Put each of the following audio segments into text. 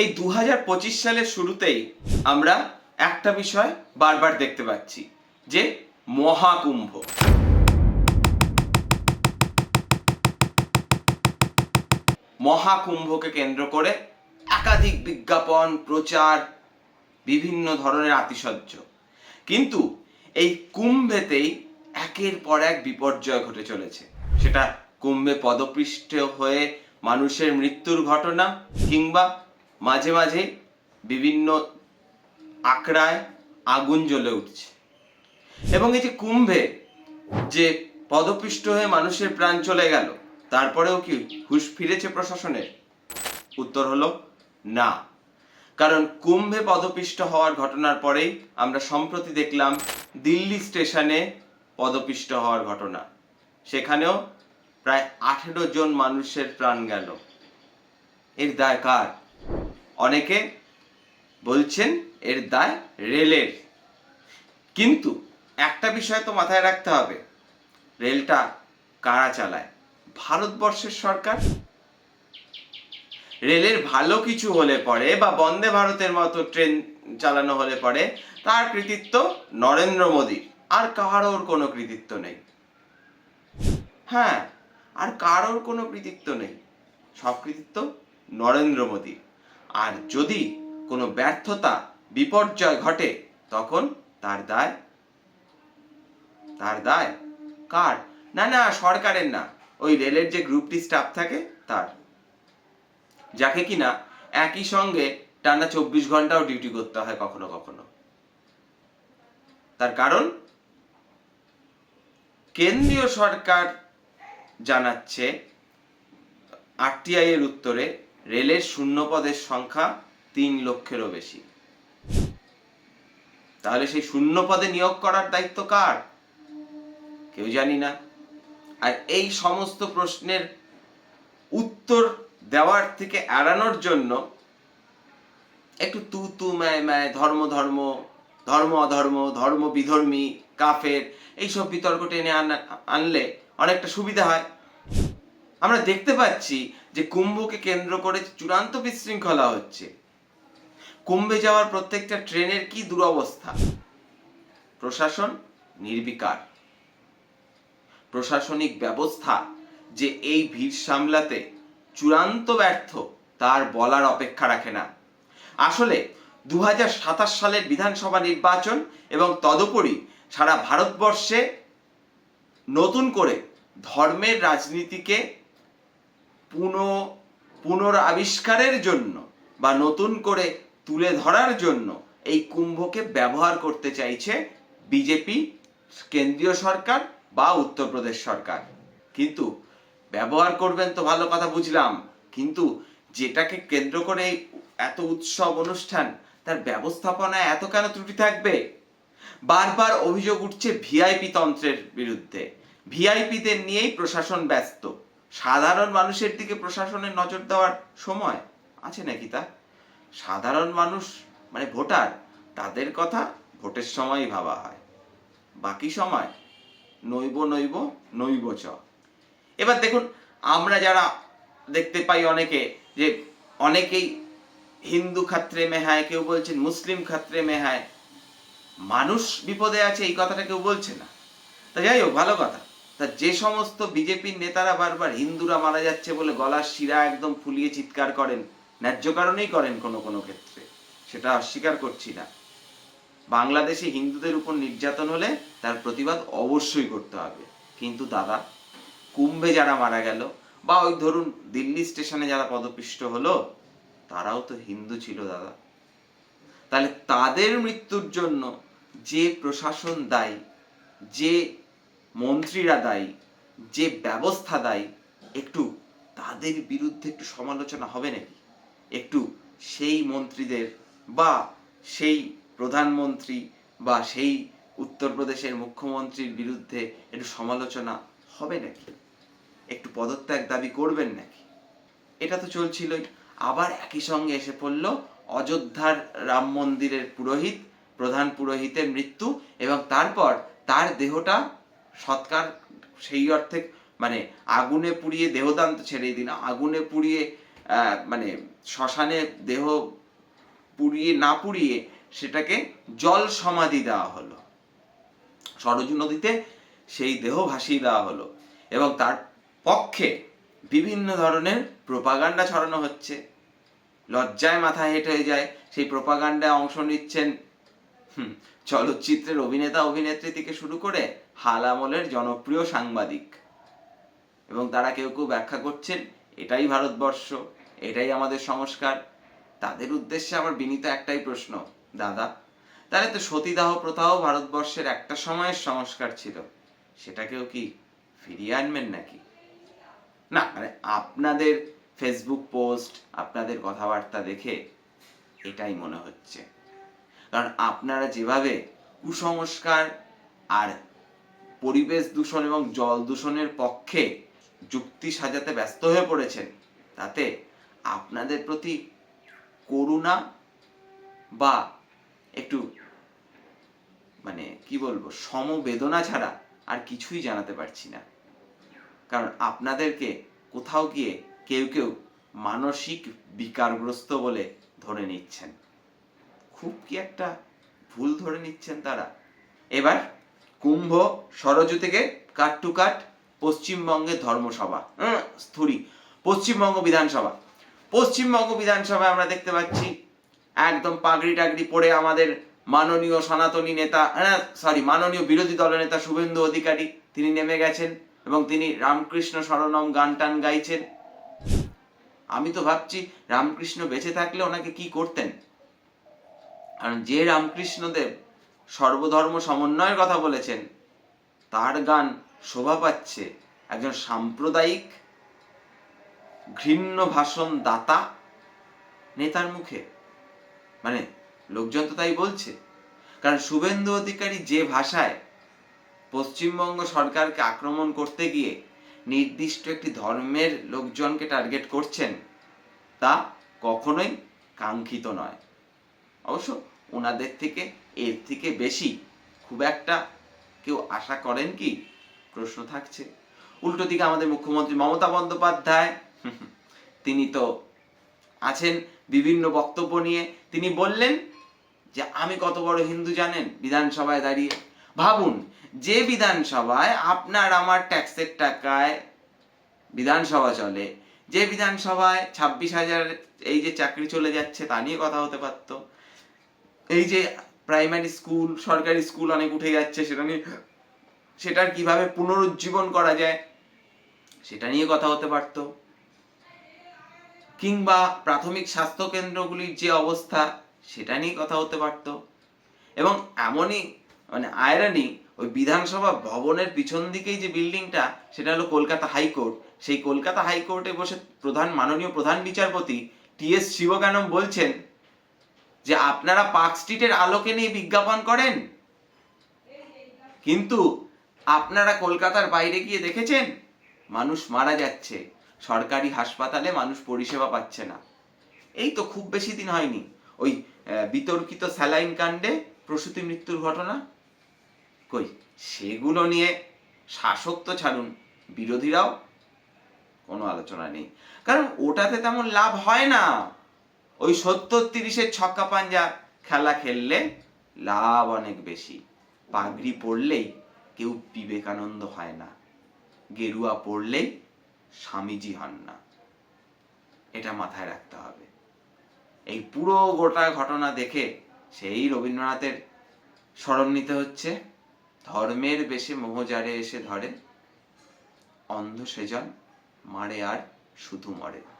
এই দু হাজার পঁচিশ সালের শুরুতেই আমরা একটা বিষয় বারবার দেখতে পাচ্ছি, যে মহাকুম্ভ। মহাকুম্ভকে কেন্দ্র করে একাধিক বিজ্ঞাপন, প্রচার, বিভিন্ন ধরনের আতিশয্য। কিন্তু এই কুম্ভেতেই একের পর এক বিপর্যয় ঘটে চলেছে। সেটা কুম্ভে পদপৃষ্ঠ হয়ে মানুষের মৃত্যুর ঘটনা কিংবা মাঝে মাঝে বিভিন্ন আকড়ায় আগুন জ্বলে উঠছে। এবং এই যে কুম্ভে যে পদপৃষ্ঠ হয়ে মানুষের প্রাণ চলে গেল, তারপরেও কি হুশ ফিরেছে প্রশাসনের? উত্তর হলো না। কারণ কুম্ভে পদপিষ্ট হওয়ার ঘটনার পরেই আমরা সম্প্রতি দেখলাম দিল্লি স্টেশনে পদপিষ্ট হওয়ার ঘটনা। সেখানেও প্রায় আঠেরো জন মানুষের প্রাণ গেল। এর দায় কার? অনেকে বলছেন এর দায় রেলের। কিন্তু একটা বিষয় তো মাথায় রাখতে হবে, রেলটা কারা চালায়? ভারতবর্ষের সরকার? রেলের ভালো কিছু হলে পরে বা বন্দে ভারতের মতো ট্রেন চালানো হলে পরে তার কৃতিত্ব নরেন্দ্র মোদীর, আর কারোর কোনো কৃতিত্ব নেই। হ্যাঁ আর কারোর কোনো কৃতিত্ব নেই। সব কৃতিত্ব নরেন্দ্র মোদীর। আর যদি কোনো ব্যর্থতা, বিপর্যয় ঘটে, তখন তার দায় তার দায় কার? না না, সরকারের না। ওই রেলের যে গ্রুপটি স্টাফ থাকে, তার। যাকে কিনা একই সঙ্গে টানা চব্বিশ ঘন্টাও ডিউটি করতে হয় কখনো কখনো। তার কারণ? কেন্দ্রীয় সরকার জানাচ্ছে, আরটিআই এর উত্তরে রেলের শূন্য পদের সংখ্যা তিন লক্ষেরও বেশি। তাহলে সেই শূন্য পদে নিয়োগ করার দায়িত্ব কার? কেউ জানি না। আর এই সমস্ত প্রশ্নের উত্তর দেওয়ার থেকে এড়ানোর জন্য একটু তু তু ম্যায় ম্যায় ধর্ম ধর্ম ধর্ম অধর্ম, ধর্ম বিধর্মী, কাফের, এইসব বিতর্ক টেনে আনা- আনলে অনেকটা সুবিধা হয়। আমরা দেখতে পাচ্ছি যে কুম্ভকে কেন্দ্র করে চূড়ান্ত বিশৃঙ্খলা হচ্ছে। কুম্ভে যাওয়ার প্রত্যেকটা ট্রেনের কি দুরবস্থা? প্রশাসন নির্বিকার। প্রশাসনিক ব্যবস্থা যে এই ভিড় সামলাতে চূড়ান্ত ব্যর্থ, তার বলার অপেক্ষা রাখে না। আসলে দু হাজার সাতাশ সালের বিধানসভা নির্বাচন এবং তদুপরি সারা ভারতবর্ষে নতুন করে ধর্মের রাজনীতিকে পুনঃ, পুনরাবিষ্কারের জন্য বা নতুন করে তুলে ধরার জন্য এই কুম্ভকে ব্যবহার করতে চাইছে বিজেপি, কেন্দ্রীয় সরকার বা উত্তরপ্রদেশ সরকার। কিন্তু ব্যবহার করবেন তো ভালো কথা বুঝলাম, কিন্তু যেটাকে কেন্দ্র করে এত উৎসব অনুষ্ঠান, তার ব্যবস্থাপনায় এত কেন ত্রুটি থাকবে? বারবার অভিযোগ উঠছে ভিআইপি তন্ত্রের বিরুদ্ধে। ভিআইপিদের নিয়েই প্রশাসন ব্যস্ত। সাধারণ মানুষের দিকে প্রশাসনের নজর দেওয়ার সময় আছে নাকি তা? সাধারণ মানুষ মানে ভোটার, তাদের কথা ভোটের সময়ই ভাবা হয়। বাকি সময় নৈব নৈব নৈব চ। এবার দেখুন, আমরা যারা দেখতে পাই অনেকে যে অনেকেই হিন্দু খাত্রে মেহায়, কেউ বলছেন মুসলিম খাত্রে মেহায়, মানুষ বিপদে আছে এই কথাটা কেউ বলছে না। তা যাই হোক, ভালো কথা। তা যে সমস্ত বিজেপির নেতারা বারবার হিন্দুরা মারা যাচ্ছে বলে গলার শিরা একদম ফুলিয়ে চিৎকার করেন, ন্যায্য কারণেই করেন কোনো কোনো ক্ষেত্রে, সেটা অস্বীকার করছি না। বাংলাদেশে হিন্দুদের উপর নির্যাতন হলে তার প্রতিবাদ অবশ্যই করতে হবে। কিন্তু দাদা, কুম্ভে যারা মারা গেল বা ওই ধরুন দিল্লি স্টেশনে যারা পদপিষ্ট হলো, তারাও তো হিন্দু ছিল দাদা। তাহলে তাদের মৃত্যুর জন্য যে প্রশাসন দায়ী, যে মন্ত্রীরা দায়ী, যে ব্যবস্থা দায়ী, একটু তাদের বিরুদ্ধে একটু সমালোচনা হবে নাকি? একটু সেই মন্ত্রীদের বা সেই প্রধানমন্ত্রী বা সেই উত্তরপ্রদেশের মুখ্যমন্ত্রীর বিরুদ্ধে একটু সমালোচনা হবে নাকি? একটু পদত্যাগ দাবি করবেন নাকি? এটা তো চলছিলই। আবার একই সঙ্গে এসে পড়ল অযোধ্যার রাম মন্দিরের পুরোহিত, প্রধান পুরোহিতের মৃত্যু এবং তারপর তার দেহটা সৎকার সেই অর্থে মানে আগুনে পুড়িয়ে দেহদান তো ছেড়েই দিন, আগুনে পুড়িয়ে মানে শ্মশানে দেহ পুড়িয়ে না পুড়িয়ে সেটাকে জল সমাধি দেওয়া হলো। সরজু নদীতে সেই দেহ ভাসিয়ে দেওয়া হলো এবং তার পক্ষে বিভিন্ন ধরনের প্রোপাগান্ডা ছড়ানো হচ্ছে। লজ্জায় মাথা হেঁট হয়ে যায়, সেই প্রোপাগান্ডায় অংশ নিচ্ছেন চলচ্চিত্রের অভিনেতা, অভিনেত্রী থেকে শুরু করে হাল আমলের জনপ্রিয় সাংবাদিক। এবং তারা কেউ কেউ ব্যাখ্যা করছেন, এটাই ভারতবর্ষ, এটাই আমাদের সংস্কার। তাদের উদ্দেশ্যে আমার বিনীত একটাই প্রশ্ন, দাদা, তাহলে তো সতীদাহ প্রথাও ভারতবর্ষের একটা সময়ের সংস্কার ছিল। সেটাকেও কি ফিরিয়ে আনবেন নাকি? না মানে আপনাদের ফেসবুক পোস্ট আপনাদের কথাবার্তা দেখে এটাই মনে হচ্ছে। কারণ আপনারা যেভাবে কুসংস্কার আর পরিবেশ দূষণ এবং জল দূষণের পক্ষে যুক্তি সাজাতে ব্যস্ত হয়ে পড়েছেন। তাতে আপনাদের প্রতি করুণা বা একটু মানে কি বলব, সমবেদনা ছাড়া আর কিছুই জানাতে পারছি না। কারণ আপনাদেরকে কোথাও গিয়ে কেউ কেউ মানসিক বিকারগ্রস্ত বলে ধরে নিচ্ছেন। খুব কি একটা ভুল ধরে নিচ্ছেন তারা। এবার কুম্ভ সরজু থেকে কাট টু কাট পশ্চিমবঙ্গের ধর্মসভা উম, স্থুরি। পশ্চিমবঙ্গ বিধানসভা। পশ্চিমবঙ্গ বিধানসভায় আমরা দেখতে পাচ্ছি একদম পাগড়ি টাগড়ি পরে আমাদের মাননীয় সনাতনী নেতা হ্যাঁ সরি মাননীয় বিরোধী দলনেতা শুভেন্দু অধিকারী তিনি নেমে গেছেন এবং তিনি রামকৃষ্ণ শরণম গান টান গাইছেন। আমি তো ভাবছি রামকৃষ্ণ বেঁচে থাকলে ওনাকে কি করতেন? কারণ যে রামকৃষ্ণদেব সর্বধর্ম সমন্বয়ের কথা বলেছেন। তার গান শোভা পাচ্ছে। একজন সাম্প্রদায়িক ঘৃণ্য ভাষণ দাতা নেতার মুখে। মানে লোকজন তো তাই বলছে। কারণ শুভেন্দু অধিকারী যে ভাষায় পশ্চিমবঙ্গ সরকারকে আক্রমণ করতে গিয়ে নির্দিষ্ট একটি ধর্মের লোকজনকে টার্গেট করছেন, তা কখনোই কাঙ্ক্ষিত নয়। অবশ্য ওনাদের থেকে এর থেকে বেশি খুব একটা কেউ আশা করেন কি? প্রশ্ন থাকছে। উল্টো দিকে আমাদের মুখ্যমন্ত্রী মমতা বন্দ্যোপাধ্যায়, তিনি তো আছেন বিভিন্ন বক্তব্য নিয়ে। তিনি বললেন যে, আমি কত বড় হিন্দু জানেন? বিধানসভায় দাঁড়িয়ে। ভাবুন, যে বিধানসভায় আপনার আমার ট্যাক্সের টাকায় বিধানসভা চলে, যে বিধানসভায় ছাব্বিশ হাজার এই যে চাকরি চলে যাচ্ছে, তা নিয়ে কথা হতে পারত। এই যে প্রাইমারি স্কুল, সরকারি স্কুল অনেক উঠে যাচ্ছে, সেটা নিয়ে সেটার কীভাবে পুনরুজ্জীবন করা যায়, সেটা নিয়ে কথা হতে পারত। কিংবা প্রাথমিক স্বাস্থ্য কেন্দ্রগুলির যে অবস্থা, সেটা নিয়ে কথা হতে পারত। এবং এমনই মানে আয়রানি ওই বিধানসভা ভবনের পিছন দিকেই যে বিল্ডিংটা, সেটা হলো কলকাতা হাইকোর্ট। সেই কলকাতা হাইকোর্টে বসে প্রধান, মাননীয় প্রধান বিচারপতি টি এস শিবকানম বলছেন যে আপনারা পার্ক স্ট্রিটের আলোকে নিয়ে বিজ্ঞাপন করেন? কিন্তু আপনারা কলকাতার বাইরে গিয়ে দেখেছেন? মানুষ মারা যাচ্ছে। সরকারি হাসপাতালে মানুষ পরিষেবা পাচ্ছে না। এই তো খুব বেশি দিন হয়নি। ওই বিতর্কিত স্যালাইন কাণ্ডে প্রসূতি মৃত্যুর ঘটনা? কই, সেগুলো নিয়ে শাসক তো ছাড়ুন, বিরোধীরাও কোনো আলোচনা নেই। কারণ ওটাতে তেমন লাভ হয় না। ওই সত্তর তিরিশের ছক্কা পাঞ্জা খেলা খেললে লাভ অনেক বেশি। পাগড়ি পড়লেই কেউ বিবেকানন্দ হয় না। গেরুয়া পড়লেই স্বামীজি হন না। এটা মাথায় রাখতে হবে। এই পুরো গোটা ঘটনা দেখে সেই রবীন্দ্রনাথের স্মরণ নিতে হচ্ছে। ধর্মের বেশে মোহজারে এসে ধরে, অন্ধ সেজন মারে আর শুধু মরে।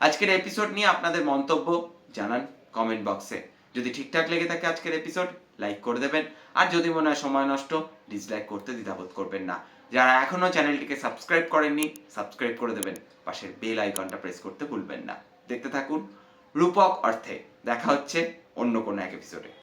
আজকের এপিসোড নিয়ে আপনাদের মন্তব্য জানান কমেন্ট বক্সে যদি ঠিকঠাক লেগে থাকে আজকের এপিসোড লাইক করে দেবেন। আর যদি মনে হয় সময় নষ্ট ডিসলাইক করতে দ্বিধাবোধ করবেন না। যারা এখনও চ্যানেলটিকে সাবস্ক্রাইব করেননি সাবস্ক্রাইব করে দেবেন। পাশের বেল আইকনটা প্রেস করতে ভুলবেন না। দেখতে থাকুন রূপক অর্থে। দেখা হচ্ছে অন্য কোনো এক এপিসোডে